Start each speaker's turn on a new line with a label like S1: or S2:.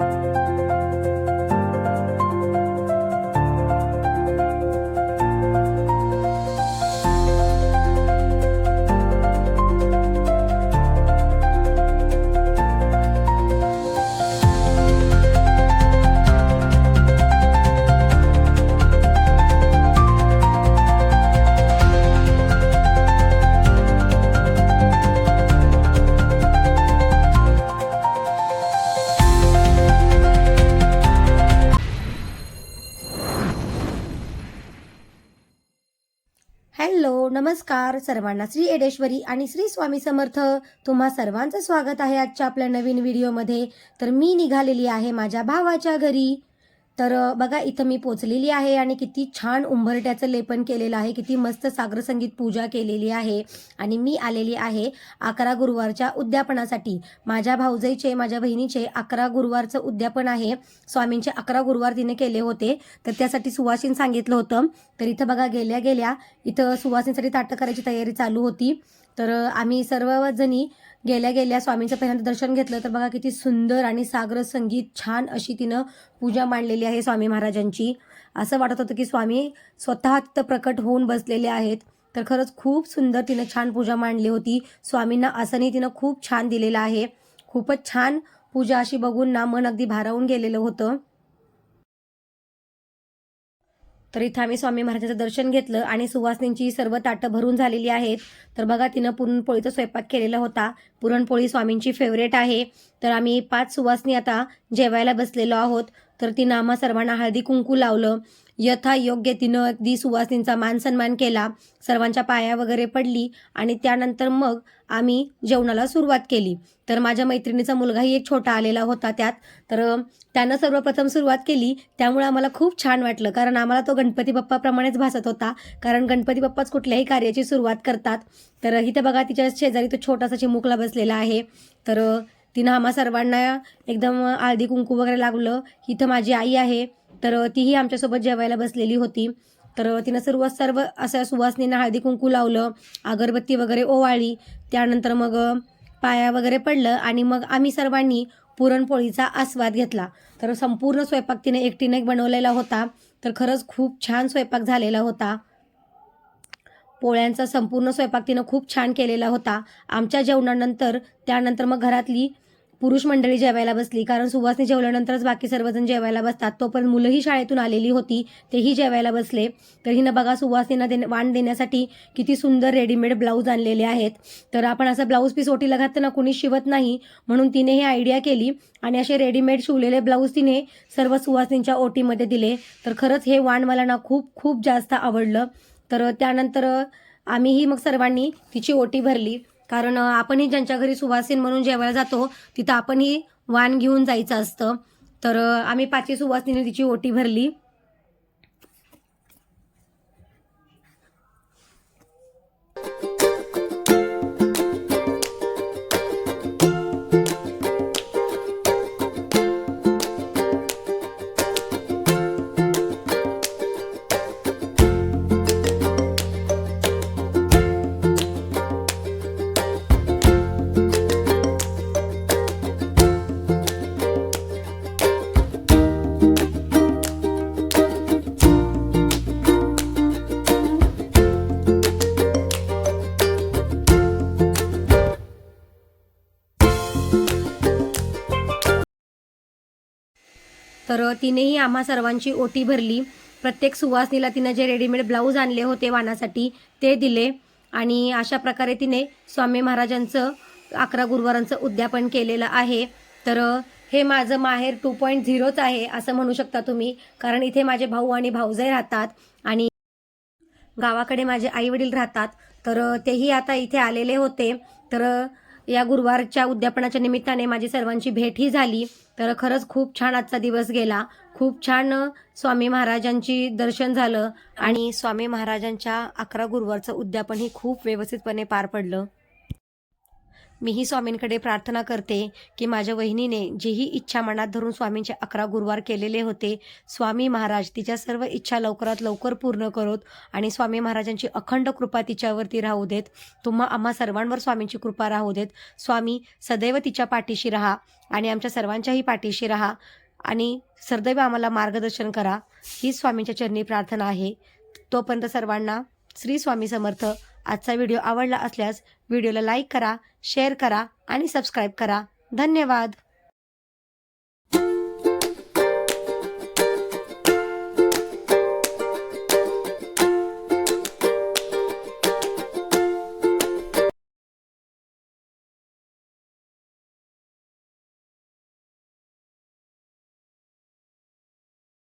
S1: you नमस्कार. सर्वांना श्री एडेश्वरी आणि श्री स्वामी समर्थ तुम्हा सर्वांचं स्वागत आहे आजच्या आपल्या नवीन व्हिडिओमध्ये. तर मी निघालेली आहे माझ्या भावाच्या घरी. तर बघा इथं मी पोचलेली आहे आणि किती छान उंबरट्याचं लेपन केलेलं आहे किती मस्त सागर संगीत पूजा केलेली आहे आणि मी आलेली आहे अकरा गुरुवारच्या उद्यापनासाठी. माझ्या भाऊजाईचे माझ्या बहिणीचे अकरा गुरुवारचं उद्यापन आहे. स्वामींचे अकरा गुरुवार तिने केले होते. तर त्यासाठी सुवासीन सांगितलं होतं. तर इथं बघा गेल्या गेल्या इथं सुवासींसाठी ताटं करायची तयारी चालू होती. तर आम्ही सर्वजणी गेल्या गेल्या स्वामींचं पहिल्यांदा दर्शन घेतलं तर बघा किती सुंदर आणि सागर संगीत छान अशी तिनं पूजा मांडलेली आहे स्वामी महाराजांची. असं वाटत होतं की स्वामी स्वतः तिथं प्रकट होऊन बसलेले आहेत. तर खरंच खूप सुंदर तिनं छान पूजा मांडली होती. स्वामींना आसनही तिनं खूप छान दिलेलं आहे. खूपच छान पूजा अशी बघून ना मन अगदी भारावून गेलेलं होतं. तर इथं आम्ही स्वामी महाराजांचं दर्शन घेतलं आणि सुवासनींची सर्व ताटं भरून झालेली आहेत. तर बघा तिनं पुरणपोळीचा स्वयंपाक केलेला होता. पुरणपोळी स्वामींची फेवरेट आहे. तर आम्ही पाच सुवासनी आता जेवायला बसलेलो आहोत. तर तिनं आम्हा सर्वांना हळदी कुंकू लावलं. यथा योग्य तिनं अगदी सुवासिनींचा मान सन्मान केला सर्वांच्या पाया वगैरे पडली आणि त्यानंतर मग आम्ही जेवणाला सुरुवात केली. तर माझ्या मैत्रिणीचा मुलगाही एक छोटा आलेला होता त्यात. तर त्यानं सर्वप्रथम सुरुवात केली. त्यामुळे आम्हाला खूप छान वाटलं कारण आम्हाला तो गणपती बाप्पाप्रमाणेच भासत होता. कारण गणपती बाप्पाच कुठल्याही कार्याची सुरुवात करतात. तर इथे बघा तिच्या शेजारी तो छोटासा चिमुकला बसलेला आहे. तर तिनं आम्हा सर्वांना एकदम हळदी कुंकू वगैरे लागलं. इथं माझी आई आहे. तर तीही आमच्यासोबत जेवायला बसलेली होती. तर तिनं सर्व सर्व अशा सुवासनीनं हळदी कुंकू लावलं अगरबत्ती वगैरे ओवाळी त्यानंतर मग पाया वगैरे पडलं आणि मग आम्ही सर्वांनी पुरणपोळीचा आस्वाद घेतला. तर संपूर्ण स्वयंपाक तिने एकटीने बनवलेला होता. तर खरंच खूप छान स्वयंपाक झालेला होता. पोळ्यांचा संपूर्ण स्वयंपाक तिनं खूप छान केलेला होता. आमच्या जेवणानंतर त्यानंतर मग घरातली पुरुष मंडळी जेवायला बसली कारण सुवासने जेवल्यानंतरच बाकी सर्वजण जेवायला बसतात. तोपर्यंत मुलंही शाळेतून आलेली होती तेही जेवायला बसले. तर हिनं बघा सुवासनेनं देण्या वाण देण्यासाठी किती सुंदर रेडीमेड ब्लाऊज आणलेले आहेत. तर आपण असं ब्लाऊज पीस ओटीला घातलं कुणी शिवत नाही म्हणून तिने ही आयडिया केली आणि असे रेडीमेड शिवलेले ब्लाऊज तिने सर्व सुवासनींच्या ओटीमध्ये दिले. तर खरंच हे वाण मला ना खूप खूप जास्त आवडलं. तर त्यानंतर आम्हीही मग सर्वांनी तिची ओटी भरली. कारण आपणही ज्यांच्या घरी सुवासीन म्हणून जेवायला जातो तिथं आपणही वाण घेऊन जायचं असतं. तर आम्ही पाचवी सुवासिनीने तिची ओटी भरली. तर तिनेही आम्हा सर्वांची ओटी भरली. प्रत्येक सुवासनीला तिनं जे रेडीमेड ब्लाऊज आणले होते वाणासाठी ते दिले आणि अशा प्रकारे तिने स्वामी महाराजांचं अकरा गुरुवारांचं उद्यापन केलेलं आहे. तर हे माझं माहेर टू पॉईंट झिरोच आहे असं म्हणू शकता तुम्ही कारण इथे माझे भाऊ आणि भाऊजाई राहतात आणि गावाकडे माझे आई वडील राहतात. तर तेही आता इथे आलेले होते. तर या गुरुवारच्या उद्यापनाच्या निमित्ताने माझी सर्वांची भेटही झाली. तर खरंच खूप छान आजचा दिवस गेला. खूप छान स्वामी महाराजांची दर्शन झालं आणि स्वामी महाराजांच्या अकरा गुरुवारचं उद्यापनही खूप व्यवस्थितपणे पार पडलं. मीही स्वामींकडे प्रार्थना करते की माझ्या वहिनीने जीही इच्छा मनात धरून स्वामींचे अकरा गुरुवार केलेले होते स्वामी महाराज तिच्या सर्व इच्छा लवकरात लवकर पूर्ण करोत आणि स्वामी महाराजांची अखंड कृपा तिच्यावरती राहू देत. तुम्हा आम्हा सर्वांवर स्वामींची कृपा राहू देत. स्वामी सदैव तिच्या पाठीशी राहा आणि आमच्या सर्वांच्याही पाठीशी राहा आणि सदैव आम्हाला मार्गदर्शन करा. ही स्वामींच्या चरणी प्रार्थना आहे. तोपर्यंत सर्वांना श्री स्वामी समर्थ. आजचा व्हिडिओ आवडला असल्यास व्हिडिओला लाईक करा शेअर करा आणि सबस्क्राईब करा. धन्यवाद.